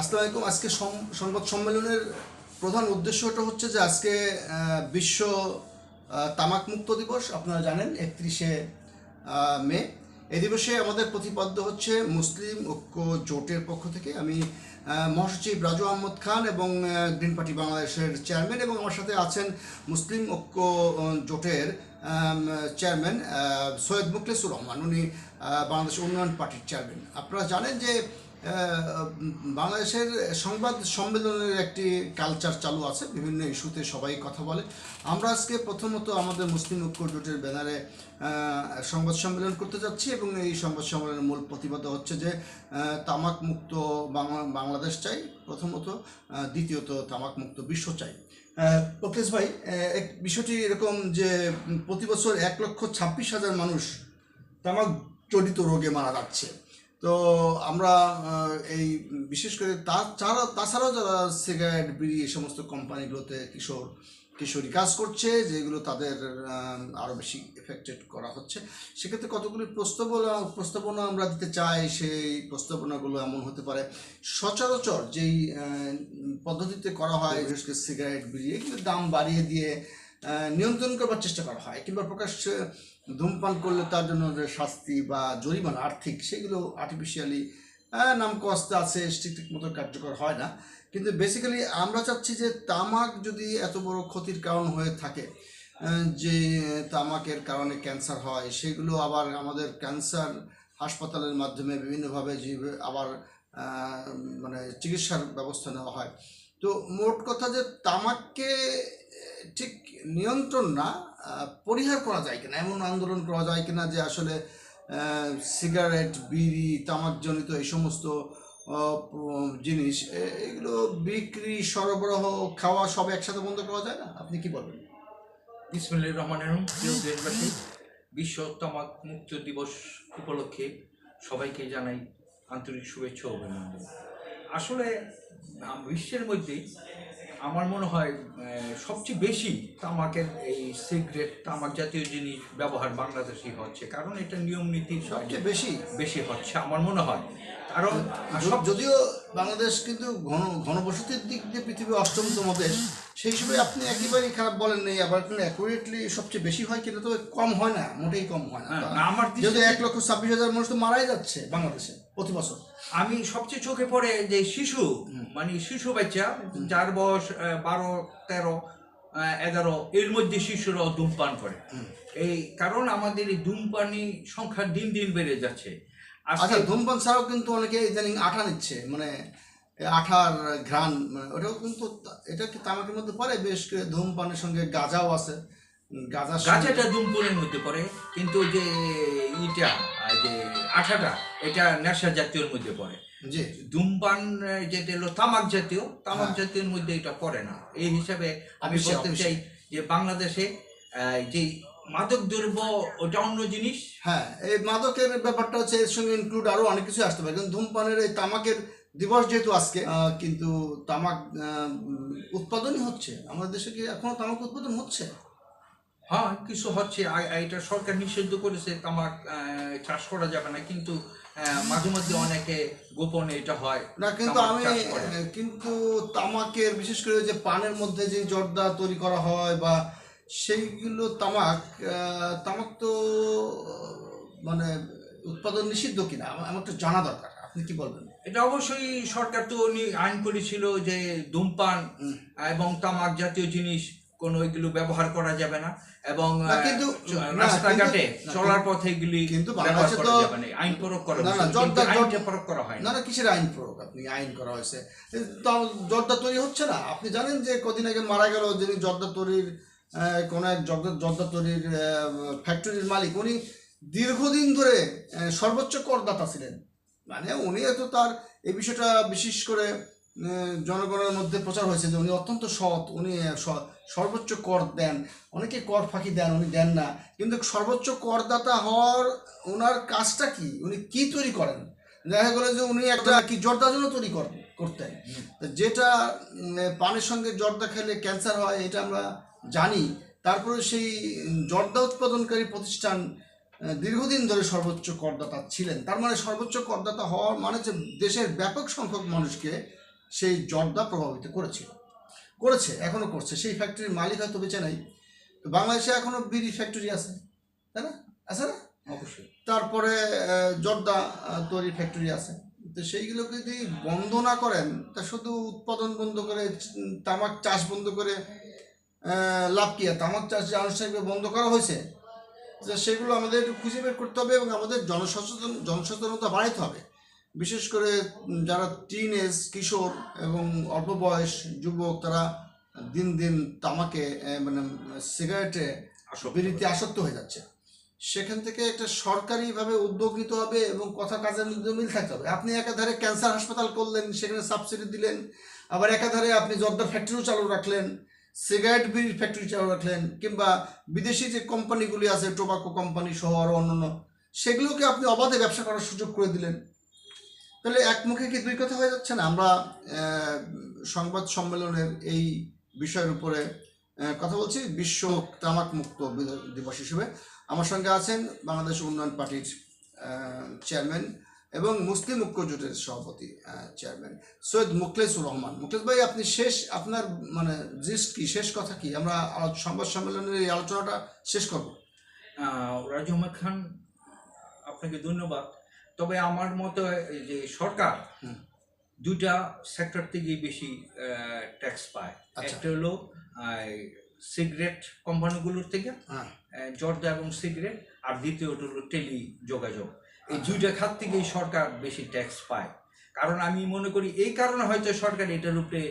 আসসালামু আলাইকুম। আজকে সংবাদ সম্মেলনের প্রধান উদ্দেশ্যটা হচ্ছে যে আজকে বিশ্ব তামাক মুক্ত দিবস, আপনারা জানেন, একত্রিশে মে। এই দিবসে আমাদের প্রতিপাদ্য হচ্ছে মুসলিম ঐক্য জোটের পক্ষ থেকে আমি মহাসচিব রাজু আহমদ খান এবং গ্রিন পার্টি বাংলাদেশের চেয়ারম্যান এবং আমার সাথে আছেন মুসলিম ঐক্য জোটের চেয়ারম্যান সৈয়দ মুখলেসুর রহমান। উনি বাংলাদেশ উন্নয়ন পার্টির চেয়ারম্যান। আপনারা জানেন যে বাংলাদেশের সংবাদ সম্মেলনের একটি কালচার চালু আছে, বিভিন্ন ইস্যুতে সবাই কথা বলে। আমরা আজকে প্রথমত আমাদের মুসলিম ঐক্য জোটের ব্যানারে সংবাদ সম্মেলন করতে যাচ্ছি এবং এই সংবাদ সম্মেলনের মূল প্রতিবাদ হচ্ছে যে তামাক মুক্ত বাংলাদেশ চাই, প্রথমত দ্বিতীয়ত তামাক মুক্ত বিশ্ব চাই। প্রকেশ ভাই এক বিষয়টি এরকম যে, প্রতি বছর এক লক্ষ ছাব্বিশ হাজার মানুষ তামাক জড়িত রোগে মারা যাচ্ছে। তো আমরা এই বিশেষ করে তাছাড়া তাছাড়াও যারা সিগারেট, বিড়ি এই সমস্ত কোম্পানিগুলোতে কিশোর, কিশোরী কাজ করছে, যেগুলো তাদের আরও বেশি এফেক্টেড করা হচ্ছে, সেক্ষেত্রে কতগুলি প্রস্তাবনা প্রস্তাবনা আমরা দিতে চাই, সেই প্রস্তাবনাগুলো এমন হতে পারে। সচরাচর যেই পদ্ধতিতে করা হয়, বিশেষ করে সিগারেট, বিড়ি, এগুলোর দাম বাড়িয়ে দিয়ে নিয়ন্ত্রণ করবার চেষ্টা করা হয়, কিংবা প্রকাশ ধূমপান করলে তার জন্য যে শাস্তি বা জরিমানা, আর্থিক, সেগুলো আর্টিফিশিয়ালি নাম কস্তে আছে, ঠিক ঠিক মতো কার্যকর হয় না। কিন্তু বেসিক্যালি আমরা চাচ্ছি যে তামাক যদি এত বড় ক্ষতির কারণ হয়ে থাকে যে তামাকের কারণে ক্যান্সার হয়, সেগুলো আবার আমাদের ক্যান্সার হাসপাতালের মাধ্যমে বিভিন্নভাবে যে আবার মানে চিকিৎসার ব্যবস্থা নেওয়া হয়। তো মোট কথা যে তামাককে ঠিক নিয়ন্ত্রণ না পরিহার করা যায় কিনা? এমন আন্দোলন করা যায় কিনা যে আসলে সিগারেট, বিড়ি, তামাকজনিত এই সমস্ত জিনিস এগুলো বিক্রি, সরবরাহ, খাওয়া সব একসাথে বন্ধ করা যায় না? আপনি কি বলবেন? বিসমুল্লাহ রহমান দেশবাসী, বিশ্ব তামাক মুক্ত দিবস উপলক্ষে সবাইকে জানাই আন্তরিক শুভেচ্ছা অভিনন্দন। আসলে বিশ্বের মধ্যে আমার মনে হয় সবচেয়ে বেশি তামাকের এই সিগারেট তামাক জাতীয় জিনিস ব্যবহার বাংলাদেশে হচ্ছে। কারণ এটা নিয়ম নীতির সবচেয়ে বেশি? বেশি হচ্ছে আমার মনে হয়। কারণ সব যদিও বাংলাদেশ কিন্তু ঘন ঘনবসতির দিক দিয়ে পৃথিবীর অষ্টমতম দেশ সেই হিসেবে আপনি একেবারেই খারাপ বলেন নেই আবার কিন্তু অ্যাকুরেটলি সবচেয়ে বেশি হয় কিন্তু তবে কম হয় না মোটেই কম হয় না। হ্যাঁ, আমার যেহেতু এক লক্ষ ছাব্বিশ হাজার মানুষ তো মারাই যাচ্ছে বাংলাদেশে প্রতি বছর। আমি সবচেয়ে চোখে পড়ে যে শিশু মানে শিশু বাচ্চা যার বয়স বারো তেরো এগারো এর মধ্যে শিশুরাও ধূমপান করে। এই কারণ আমাদের এই ধূমপানি সংখ্যা দিন দিন বেড়ে যাচ্ছে। আচ্ছা ধূমপান ছাড়াও কিন্তু অনেকে ইদানিং আঠা নিচ্ছে মানে আঠার ঘ্রাণ মানে ওটাও কিন্তু এটা কি তামাকের মধ্যে পড়ে? বেশ ধূমপানের সঙ্গে গাঁজাও আছে। সঙ্গে- গাছাটা ধূমপানের মধ্যে পড়ে কিন্তু যে ইটা আঠাটা এটা নেশা জাতীয়র মধ্যে পড়ে। জি। ধূমপান যেটা হলো তামাক জাতীয় তামাক হ্যাঁ। জাতীয়ের মধ্যে এটা পড়ে না। এই হিসাবে আমি বলতে চাই যে বাংলাদেশে যে মাদক দ্রব্য ওটা অন্য জিনিস। হ্যাঁ এই মাদকের ব্যাপারটা হচ্ছে এর সঙ্গে ইনক্লুড আরও অনেক কিছু আসতে পারে। কিন্তু ধূমপানের এই তামাকের দিবস যেহেতু আজকে কিন্তু তামাক উৎপাদনই হচ্ছে। আমাদের দেশে কি এখনও তামাক উৎপাদন হচ্ছে? হ্যাঁ কিছু হচ্ছে। এটা সরকার নিষিদ্ধ করেছে তামাক চাষ করা যাবে না। কিন্তু মাঝে মধ্যে অনেকে গোপনে এটা হয় না কিন্তু আমি কিন্তু তামাকের বিশেষ করে যে পানের মধ্যে যে জর্দা তৈরি করা হয় বা সেইগুলো তামাক তামাক তো মানে উৎপাদন নিষিদ্ধ কিনা? আমার একটু জানা দরকার আপনি কি বলবেন? এটা অবশ্যই সরকার তো নি- আইন করেছিল যে ধূমপান এবং তামাক জাতীয় জিনিস কোনো এগুলো ব্যবহার করা যাবে না এবং রাস্তাঘাটে চলার পথে এগুলি কিন্তু আইন প্রয়োগ করা না, জর্দা- প্রয়োগ করা হয় না। কিসের আইন প্রয়োগ? আপনি আইন করা হয়েছে। জর্দা তৈরি হচ্ছে না? আপনি জানেন যে কদিন আগে মারা গেল যিনি জর্দা তৈরির কোন এক জর্দা তৈরির ফ্যাক্টরির মালিক। উনি দীর্ঘদিন ধরে সর্বোচ্চ করদাতা ছিলেন। মানে উনি তো তার এই বিষয়টা বিশেষ করে জনগণের মধ্যে প্রচার হয়েছে যে উনি অত্যন্ত সৎ, উনি সর্বোচ্চ কর দেন। অনেকে কর ফাঁকি দেন, উনি দেন না। কিন্তু সর্বোচ্চ করদাতা হওয়ার ওনার কাজটা কি? উনি কি তৈরি করেন? দেখা গেলো যে উনি একটা কি জর্দার জন্য তৈরি কর- করতেন। যেটা পানের সঙ্গে জর্দা খেলে ক্যান্সার হয়, এটা আমরা জানি। তারপরে সেই জর্দা উৎপাদনকারী প্রতিষ্ঠান দীর্ঘদিন ধরে সর্বোচ্চ করদাতা ছিলেন। তার মানে সর্বোচ্চ করদাতা হওয়ার মানে যে দেশের ব্যাপক সংখ্যক মানুষকে সেই জর্দা প্রভাবিত করেছিল। করেছে এখনও করছে। সেই ফ্যাক্টরির মালিক হয়তো বেঁচে নাই। তো বাংলাদেশে এখনও বিড়ি ফ্যাক্টরি আছে তাই না? আছে না? অবশ্যই। তারপরে জর্দা তৈরি ফ্যাক্টরি আছে। তো সেইগুলোকে যদি বন্ধ না করেন তা শুধু উৎপাদন বন্ধ করে তামাক চাষ বন্ধ করে লাভ কি? আর তামাক চাষ যে আনুষ্ঠানিকভাবে বন্ধ করা হয়েছে সেগুলো আমাদের একটু খুঁজে বের করতে হবে এবং আমাদের জনসচেতন জনসচেতনতা বাড়াইতে হবে। বিশেষ করে যারা টিন এজ কিশোর এবং অল্প বয়স যুবক তারা দিন দিন তামাকে মানে সিগারেটে বিড়িতে আসক্ত হয়ে যাচ্ছে। সেখান থেকে একটা সরকারিভাবে উদ্যোগ নিতে হবে এবং কথা কাজের মধ্যে মিল থাকতে হবে। আপনি একাধারে ক্যান্সার হাসপাতাল করলেন সেখানে সাবসিডি দিলেন আবার একাধারে আপনি জর্দার ফ্যাক্টরিও চালু রাখলেন সিগারেট বিড়ির ফ্যাক্টরি চালু রাখলেন কিংবা বিদেশি যে কোম্পানিগুলি আছে টোবাকো কোম্পানি সহ আরও অন্যান্য সেগুলোকে আপনি অবাধে ব্যবসা করার সুযোগ করে দিলেন। তাহলে এক মুখে কি দুই কথা হয়ে যাচ্ছে না? আমরা সংবাদ সম্মেলনের এই বিষয়ের উপরে কথা বলছি। বিশ্ব তামাক মুক্ত দিবস হিসেবে আমার সঙ্গে আছেন বাংলাদেশ উন্নয়ন পার্টির চেয়ারম্যান এবং মুসলিম ঐক্য জোটের সভাপতি চেয়ারম্যান সৈয়দ মুখলেসুর রহমান। মুখলেস ভাই, আপনি শেষ, আপনার মানে জিস্ট কি? শেষ কথা কি? আমরা সংবাদ সম্মেলনের এই আলোচনাটা শেষ করব। রাজু আহমদ খান, আপনাকে ধন্যবাদ। তবে আমার মতে যে সরকার। দুইটা সেক্টর থেকেই বেশি ট্যাক্স পায়। আচ্ছা। একটা হলো সিগারেট কোম্পানিগুলোর থেকে হ্যাঁ। জর্দা এবং সিগারেট আর দ্বিতীয়টা হলো টেলি যোগাযোগ এই দুইটা খাত থেকেই সরকার বেশি ট্যাক্স পায়। কারণ আমি মনে করি এই কারণে হয়তো সরকার এটার উপরে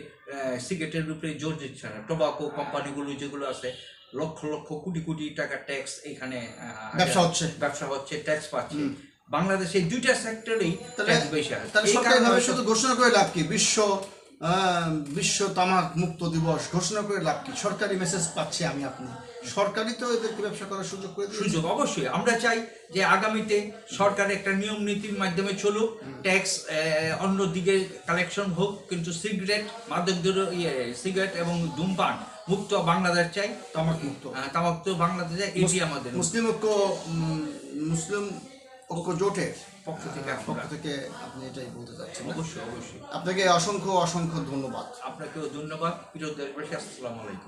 সিগারেটের উপরে জোর দিচ্ছে না। টোবাকো কোম্পানিগুলো যেগুলো আছে লক্ষ লক্ষ কোটি কোটি টাকা ট্যাক্স এখানে ব্যবসা হচ্ছে। ব্যবসা হচ্ছে ট্যাক্স পাচ্ছে। বাংলাদেশে দুইটা সেক্টরেই তাহলে- শুধু ঘোষণা করে লাভ কি? বিশ্ব বিশ্ব তামাক মুক্ত দিবস ঘোষণা করে লাভ কি? সরকারি মেসেজ পাচ্ছি আমি আপনি। সরকারি তো এদেরকে ব্যবসা করার সুযোগ করে সুযোগ অবশ্যই। আমরা চাই যে আগামীতে সরকার একটা নিয়ম নীতির মাধ্যমে চলুক ট্যাক্স অন্য দিকে কালেকশন হোক কিন্তু সিগারেট মাদক সিগারেট এবং ধূমপান মুক্ত বাংলাদেশ চাই। তামাক মুক্ত। তামাক তো বাংলাদেশ চাই। এটি আমাদের মুসলিম ঐক্য মুসলিম ঐক্য জোটের পক্ষ থেকে পক্ষ থেকে আপনি এটাই বলতে চাচ্ছেন অবশ্যই অবশ্যই। আপনাকে অসংখ্য অসংখ্য ধন্যবাদ। আপনাকেও ধন্যবাদ। প্রিয় দেশবাসী আসসালামু আলাইকুম।